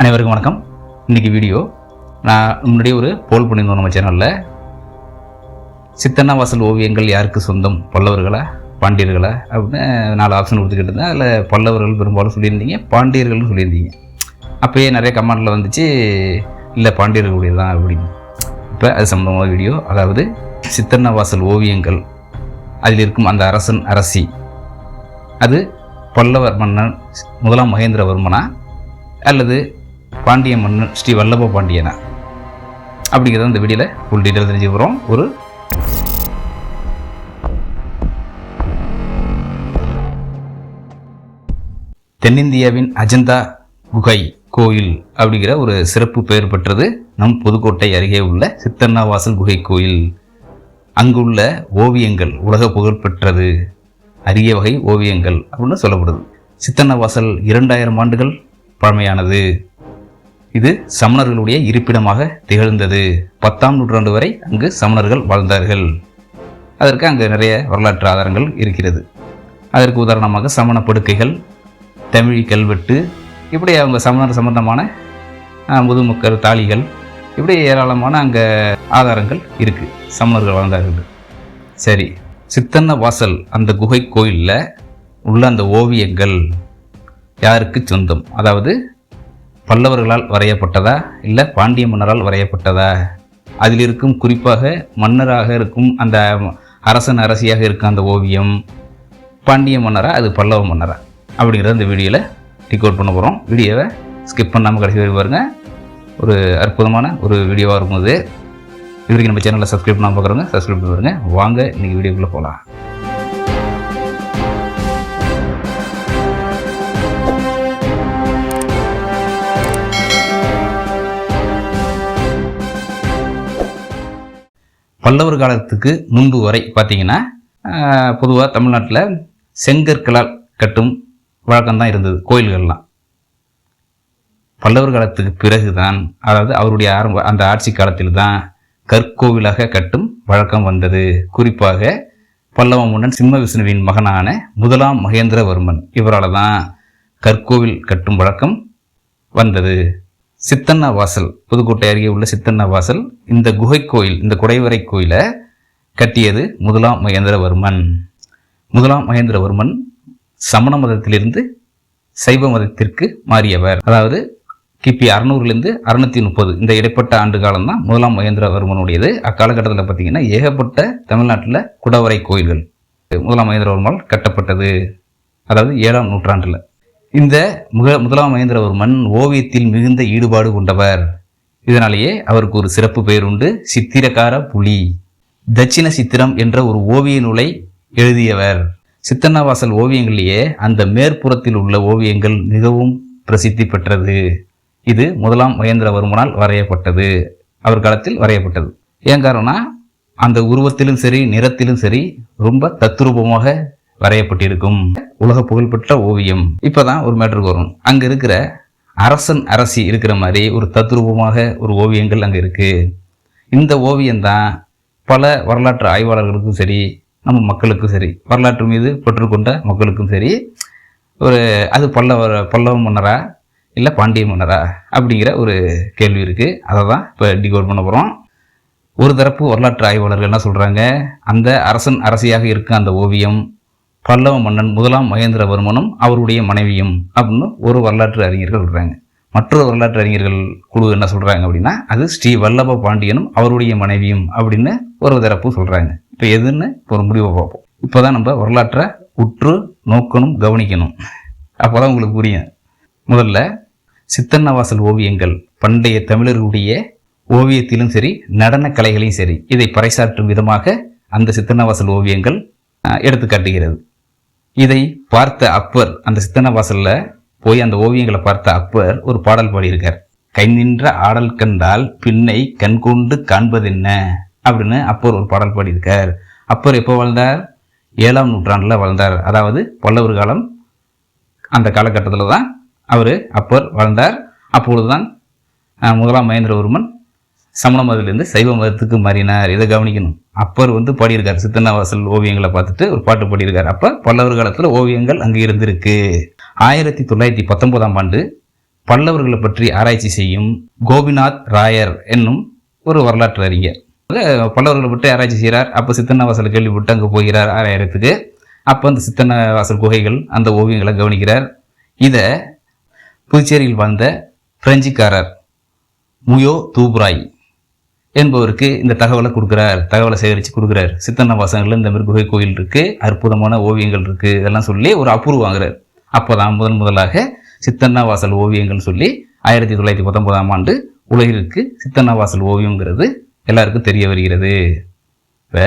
அனைவருக்கும் வணக்கம். இன்னைக்கு வீடியோ நான் முன்னாடியே ஒரு போல் பண்ணியிருந்தோம் நம்ம சேனலில் சித்தன்னா வாசல் ஓவியங்கள் யாருக்கு சொந்தம்? பல்லவர்களா? பாண்டியர்களா? அப்படின்னு நாலு ஆப்ஷன் கொடுத்துக்கிட்டு இருந்தேன். அதில் பல்லவர்கள் பெரும்பாலும் சொல்லியிருந்தீங்க பாண்டியர்கள்னு சொல்லியிருந்தீங்க. அப்போயே நிறைய கமெண்டில் வந்துச்சு இல்லை பாண்டியர்களுடைய தான் அப்படின்னு. இப்போ அது சம்மந்தமாக வீடியோ அதாவது சித்தன்னவாசல் ஓவியங்கள் அதில் இருக்கும் அந்த அரசன் அரசி. அது பல்லவர் மன்னன் முதலாம் மகேந்திரவர்மனா? அல்லது பாண்டிய மன்னன் ஸ்ரீ வல்லப பாண்டியனா? அப்படிங்கிறத இந்த வீடியோவில் ஃபுல் டீட்டெயில் தெரிஞ்சு போகிறோம் ஒரு தென்னிந்தியாவின் அஜந்தா குகை கோயில் அப்படிங்கிற ஒரு சிறப்பு பெயர் பெற்றது நம் புதுக்கோட்டை அருகே உள்ள சித்தன்னாவாசல் குகை கோயில். அங்குள்ள ஓவியங்கள் உலக புகழ் பெற்றது. அரிய வகை ஓவியங்கள் அப்படின்னு சொல்லப்படுது. சித்தன்னவாசல் இரண்டாயிரம் ஆண்டுகள் பழமையானது. இது சமணர்களுடைய இருப்பிடமாக திகழ்ந்தது. பத்தாம் நூற்றாண்டு வரை அங்கு சமணர்கள் வாழ்ந்தார்கள். அதற்கு அங்கு நிறைய வரலாற்று ஆதாரங்கள் இருக்கிறது. அதற்கு உதாரணமாக சமண படுக்கைகள் தமிழ் கல்வெட்டு இப்படி அவங்க சமணர் சம்பந்தமான முதுமக்கள் தாலிகள் இப்படி ஏராளமான அங்கே ஆதாரங்கள் இருக்குது சமணர்கள் வாழ்ந்தார்கள். சரி சித்தன்ன வாசல் அந்த குகை கோயிலில் உள்ள அந்த ஓவியங்கள் யாருக்கு சொந்தம்? அதாவது பல்லவர்களால் வரையப்பட்டதா? இல்லை பாண்டிய மன்னரால் வரையப்பட்டதா? அதில் இருக்கும் குறிப்பாக மன்னராக இருக்கும் அந்த அரசன் அரசியாக இருக்கும் அந்த ஓவியம் பாண்டிய மன்னரா? அது பல்லவ மன்னரா? அப்படிங்கிறத இந்த வீடியோவில் டிகோட் பண்ண போகிறோம் வீடியோவை ஸ்கிப் பண்ணாமல் கடைசி வரை பாருங்கள் ஒரு அற்புதமான ஒரு வீடியோவாக இருக்கும் இது இதுவரைக்கும் நம்ம சேனலில் சப்ஸ்கிரைப் பண்ணாமல் பார்க்குறவங்க சப்ஸ்கிரைப் பண்ணி வாங்க இன்றைக்கி வீடியோக்குள்ளே போகலாம் பல்லவர் காலத்துக்கு முன்பு வரை பார்த்தீங்கன்னா பொதுவாக தமிழ்நாட்டில் செங்கற்களால் கட்டும் வழக்கம்தான் இருந்தது கோயில்கள்லாம். பல்லவர் காலத்துக்கு பிறகுதான் அதாவது அவருடைய ஆரம்ப அந்த ஆட்சி காலத்தில் தான் கற்கோவிலாக கட்டும் வழக்கம் வந்தது. குறிப்பாக பல்லவ மன்னன் சிம்ம விஷ்ணுவின் மகனான முதலாம் மகேந்திரவர்மன் இவரால் தான் கற்கோவில் கட்டும் வழக்கம் வந்தது. சித்தன்னா வாசல் புதுக்கோட்டை அருகே உள்ள சித்தன்னா வாசல் இந்த குகை கோயில் இந்த குடைவரை கோயிலை கட்டியது முதலாம் மகேந்திரவர்மன். முதலாம் மகேந்திரவர்மன் சமண மதத்திலிருந்து சைவ மதத்திற்கு மாறியவர். அதாவது கிபி அறுநூறுலேருந்து அறுநூத்தி முப்பது இந்த இடைப்பட்ட ஆண்டு காலம் தான் முதலாம் மகேந்திரவர்மனுடையது. அக்காலகட்டத்தில் பார்த்தீங்கன்னா ஏகப்பட்ட தமிழ்நாட்டில் குடவரை கோயில்கள் முதலாம் மகேந்திரவர்மால் கட்டப்பட்டது. அதாவது ஏழாம் நூற்றாண்டில். இந்த முக முதலாம் மகேந்திரவர்மன் ஓவியத்தில் மிகுந்த ஈடுபாடு கொண்டவர். இதனாலேயே அவருக்கு ஒரு சிறப்பு பெயர் உண்டு சித்திரக்கார புலி. தட்சிண சித்திரம் என்ற ஒரு ஓவிய நூலை எழுதியவர். சித்தன்னவாசல் ஓவியங்களிலேயே அந்த மேற்புறத்தில் உள்ள ஓவியங்கள் மிகவும் பிரசித்தி பெற்றது. இது முதலாம் மகேந்திரவர்மனால் வரையப்பட்டது. அவர் காலத்தில் வரையப்பட்டது. ஏன் காரணம்னா அந்த உருவத்திலும் சரி நிறத்திலும் சரி ரொம்ப தத்ரூபமாக வரையப்பட்டிருக்கும் உலக புகழ்பெற்ற ஓவியம். இப்போதான் ஒரு மேட்டருக்கு வரும். அங்கே இருக்கிற அரசன் அரசி இருக்கிற மாதிரி ஒரு தத்ரூபமாக ஒரு ஓவியங்கள் அங்கே இருக்குது இந்த ஓவியம்தான் பல வரலாற்று ஆய்வாளர்களுக்கும் சரி நம்ம மக்களுக்கும் சரி வரலாற்று மீது பெற்றுக்கொண்ட மக்களுக்கும் சரி ஒரு அது பல்லவ பல்லவ மன்னரா இல்லை பாண்டிய மன்னரா அப்படிங்கிற ஒரு கேள்வி இருக்குது அதை தான் இப்போ டிகோட் பண்ண போகிறோம் ஒரு தரப்பு வரலாற்று ஆய்வாளர்கள் என்ன சொல்கிறாங்க அந்த அரசன் அரசியாக இருக்க அந்த ஓவியம் பல்லவ மன்னன் முதலாம் மகேந்திரவர்மனும் அவருடைய மனைவியும் அப்படின்னு ஒரு வரலாற்று அறிஞர்கள் சொல்கிறாங்க மற்றொரு வரலாற்று அறிஞர்கள் குழு என்ன சொல்கிறாங்க அப்படின்னா அது ஸ்ரீ வல்லப பாண்டியனும் அவருடைய மனைவியும் அப்படின்னு ஒரு தரப்பு சொல்கிறாங்க இப்போ எதுன்னு ஒரு முடிவை பார்ப்போம். இப்போ தான் நம்ம வரலாற்றை உற்று நோக்கணும் கவனிக்கணும். அப்போ தான் உங்களுக்கு புரியும். முதல்ல சித்தன்னவாசல் ஓவியங்கள் பண்டைய தமிழர்களுடைய ஓவியத்திலும் சரி நடன கலைகளையும் சரி இதை பறைசாற்றும் விதமாக அந்த சித்தன்னவாசல் ஓவியங்கள் எடுத்து காட்டுகிறது இதை பார்த்த அப்பர் அந்த சித்தன்னவாசல்ல போய் அந்த ஓவியங்களை பார்த்த அப்பர் ஒரு பாடல் பாடியிருக்கார். கை நின்ற ஆடல் கண்டால் பின்னை கண் கொண்டு காண்பதென்ன அப்படின்னு அப்பர் ஒரு பாடல் பாடியிருக்கார். அப்பர் எப்போ வாழ்ந்தார்? ஏழாம் நூற்றாண்டில் வாழ்ந்தார். அதாவது பல்லவர் காலம் அந்த காலகட்டத்தில் தான் அவர் அப்பர் வாழ்ந்தார். அப்பொழுது தான் முதலாம் மகேந்திரவர்மன் சமண மதத்திலிருந்து சைவ மதத்துக்கு மாறினார். இதை கவனிக்கணும். அப்பர் வந்து பாடியிருக்கார். சித்தன்னவாசல் ஓவியங்களை பார்த்துட்டு ஒரு பாட்டு பாடியிருக்கார். அப்போ பல்லவர் காலத்தில் ஓவியங்கள் அங்கே இருந்திருக்கு. ஆயிரத்தி தொள்ளாயிரத்தி பத்தொன்பதாம் ஆண்டு பல்லவர்களை பற்றி ஆராய்ச்சி செய்யும் கோபிநாத் ராயர் என்னும் ஒரு வரலாற்று அறிஞர். பல்லவர்களை பற்றி ஆராய்ச்சி செய்கிறார் அப்போ சித்தன்னவாசல் கேள்விப்பட்டு அங்கே போகிறார் ஆராயறதுக்கு அப்போ அந்த சித்தன்னவாசல் குகைகள் அந்த ஓவியங்களை கவனிக்கிறார். இதை புதுச்சேரியில் வாழ்ந்த பிரெஞ்சுக்காரர் முயோ தூப்ராய். என்பவருக்கு இந்த தகவலை கொடுக்குறார். தகவலை சேகரித்து கொடுக்குறார். சித்தன்ன வாசகங்களில் இந்த மாதிரி குகை கோயில் இருக்குது அற்புதமான ஓவியங்கள் இருக்குது இதெல்லாம் சொல்லி ஒரு அப்ரூவ் வாங்குறார். அப்போ தான் முதன் முதலாக சித்தன்னா வாசல் ஓவியங்கள் சொல்லி ஆயிரத்தி தொள்ளாயிரத்தி பத்தொன்பதாம் ஆண்டு உலகிற்கு சித்தன்னா வாசல் ஓவியங்கிறது எல்லாருக்கும் தெரிய வருகிறது. இப்போ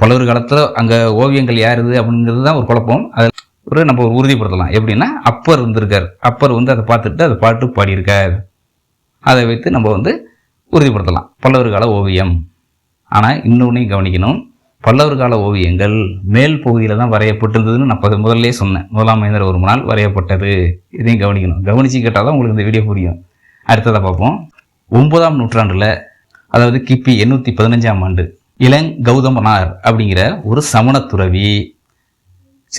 பலவர் காலத்தில் அங்கே ஓவியங்கள் யாருது அப்படிங்கிறது தான் ஒரு குழப்பம். அதை ஒரு நம்ம ஒரு உறுதிப்படுத்தலாம். எப்படின்னா அப்பர் இருந்திருக்கார் அப்பர் வந்து அதை பார்த்துட்டு அதை பாட்டு பாடியிருக்கார். அதை வைத்து நம்ம வந்து உறுதிப்படுத்தலாம். பல்லவர் கால ஓவியம். ஆனால் இன்னொன்றையும் கவனிக்கணும். பல்லவர் கால ஓவியங்கள் மேல் பகுதியில் தான் வரையப்பட்டிருந்ததுன்னு நான் பத- முதல்லே சொன்னேன். முதலாம் மனிதர் ஒரு நாள் வரையப்பட்டது. இதையும் கவனிக்கணும். கவனிச்சு கேட்டால் தான் உங்களுக்கு இந்த வீடியோ புரியும். அடுத்ததை பார்ப்போம். ஒன்பதாம் நூற்றாண்டில் அதாவது கிபி எண்ணூற்றி பதினஞ்சாம் ஆண்டு இளங் கௌதமனார் அப்படிங்கிற ஒரு சமண துறவி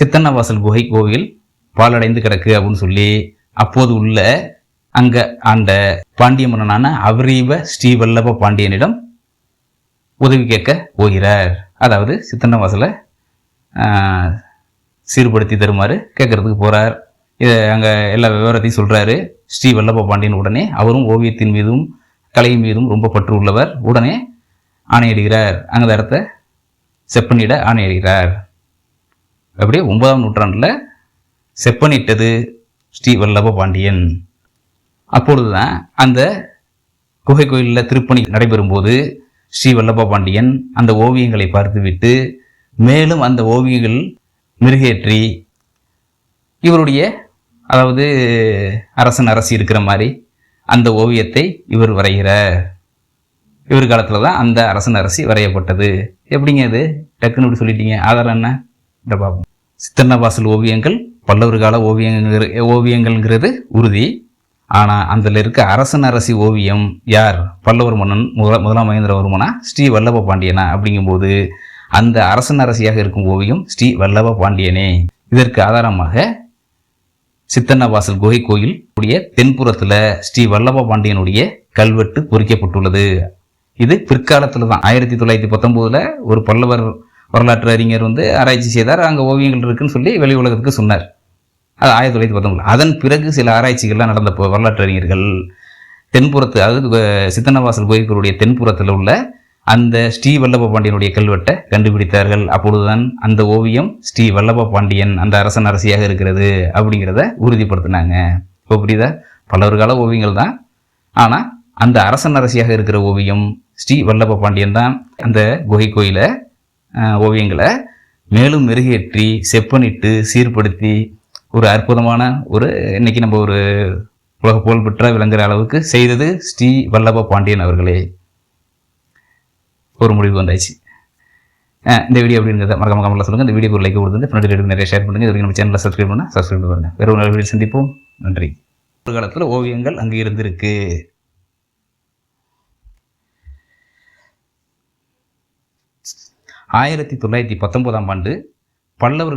சித்தன்னவாசல் குகை கோவில் பாலடைந்து கிடக்கு அப்படின்னு சொல்லி அப்போது உள்ள அங்கே ஆண்ட பாண்டிய மன்னனான அவரீவ ஸ்ரீவல்லப பாண்டியனிடம் உதவி கேட்க போகிறார். அதாவது சித்தன்னவாசலை சீர்படுத்தி தருமாறு கேட்கறதுக்கு போகிறார் இதை அங்கே எல்லா விவரத்தையும் சொல்கிறாரு ஸ்ரீ வல்லப பாண்டியன் உடனே அவரும் ஓவியத்தின் மீதும் கலை மீதும் ரொம்ப பற்று உள்ளவர். உடனே ஆணையிடுகிறார். அந்த இடத்த செப்பனிட ஆணையிடுகிறார். அப்படியே ஒன்பதாம் நூற்றாண்டில் செப்பனிட்டது ஸ்ரீ வல்லப பாண்டியன். அப்பொழுதுதான் அந்த குகை கோயிலில் திருப்பணி நடைபெறும்போது ஸ்ரீ வல்லப பாண்டியன் அந்த ஓவியங்களை பார்த்துவிட்டு மேலும் அந்த ஓவியங்கள் மிருகேற்றி இவருடைய அதாவது அரசன் அரசி இருக்கிற மாதிரி அந்த ஓவியத்தை இவர் வரைகிறார். இவர் காலத்தில் தான் அந்த அரசன் அரசி வரையப்பட்டது. எப்படிங்க அது டக்குன்னு இப்படி சொல்லிட்டீங்க. ஆதாரம் என்ன? இந்த பாபம். சித்தன்னவாசல் ஓவியங்கள் பல்லவர் கால ஓவியங்கிற ஓவியங்கள்ங்கிறது உறுதி. ஆனால் அதில் இருக்க அரசன் அரசி ஓவியம் யார்? பல்லவர் மன்னன் முதல முதலாம் மகேந்திரவர்மனா ஸ்ரீ வல்லப பாண்டியனா? அப்படிங்கும்போது அந்த அரசன் அரசியாக இருக்கும் ஓவியம் ஸ்ரீ வல்லப பாண்டியனே. இதற்கு ஆதாரமாக சித்தன்னவாசல் குகை கோயில் உடைய தென்புறத்தில் ஸ்ரீ வல்லப பாண்டியனுடைய கல்வெட்டு பொறிக்கப்பட்டுள்ளது. இது பிற்காலத்தில் தான் ஆயிரத்தி தொள்ளாயிரத்தி பத்தொம்போதில் ஒரு பல்லவர் வரலாற்று அறிஞர் வந்து ஆராய்ச்சி செய்தார். அங்கே ஓவியங்கள் இருக்குன்னு சொல்லி வெளி உலகத்துக்கு சொன்னார். அது ஆயிரத்தி தொள்ளாயிரத்தி பத்தொன்பது அதன் பிறகு சில ஆராய்ச்சிகள்லாம் நடந்த போ- வரலாற்று அறிஞர்கள் தென்புறத்து அதாவது சித்தனவாசல் சித்தன்னவாசல் கோயிலுடைய தென்புறத்தில் உள்ள அந்த ஸ்ரீ வல்லப பாண்டியனுடைய கல்வெட்டை கண்டுபிடித்தார்கள். அப்பொழுதுதான் அந்த ஓவியம் ஸ்ரீ வல்லப பாண்டியன் அந்த அரசன் அரசியாக இருக்கிறது அப்படிங்கிறத உறுதிப்படுத்தினாங்க. இப்போ புரியுதா? பலவர் கால ஓவியங்கள் தான். ஆனால் அந்த அரசன் அரசியாக இருக்கிற ஓவியம் ஸ்ரீ வல்லப பாண்டியன் தான் அந்த குகை கோயிலை ஓவியங்களை மேலும் மெருகேற்றி செப்பனிட்டு சீர்படுத்தி ஒரு அற்புதமான ஒரு இன்றைக்கி நம்ம ஒரு உலக புகழ்பெற்ற விளங்குற அளவுக்கு செய்தது ஸ்ரீ வல்லப பாண்டியன் அவர்களே. ஒரு முடிவு வந்தாச்சு. இந்த வீடியோ அப்படிங்கிறத மறக்காம கமெண்ட்ல சொல்லுங்கள் இந்த வீடியோ ஒரு லைக் கொடுத்துட்டு ஃப்ரெண்டு நிறைய ஷேர் பண்ணுங்கள் இது நம்ம சேனலில் சப்ஸ்கிரைப் பண்ணால் சப்ஸ்கிரைப் பண்ணுங்கள் வேறு ஒரு நல்ல வீடியோ சந்திப்போம். நன்றி. ஒரு காலத்தில் ஓவியங்கள் அங்கே இருந்திருக்கு. ஆயிரத்தி தொள்ளாயிரத்தி பத்தொன்பதாம் ஆண்டு பல்லவர்கள்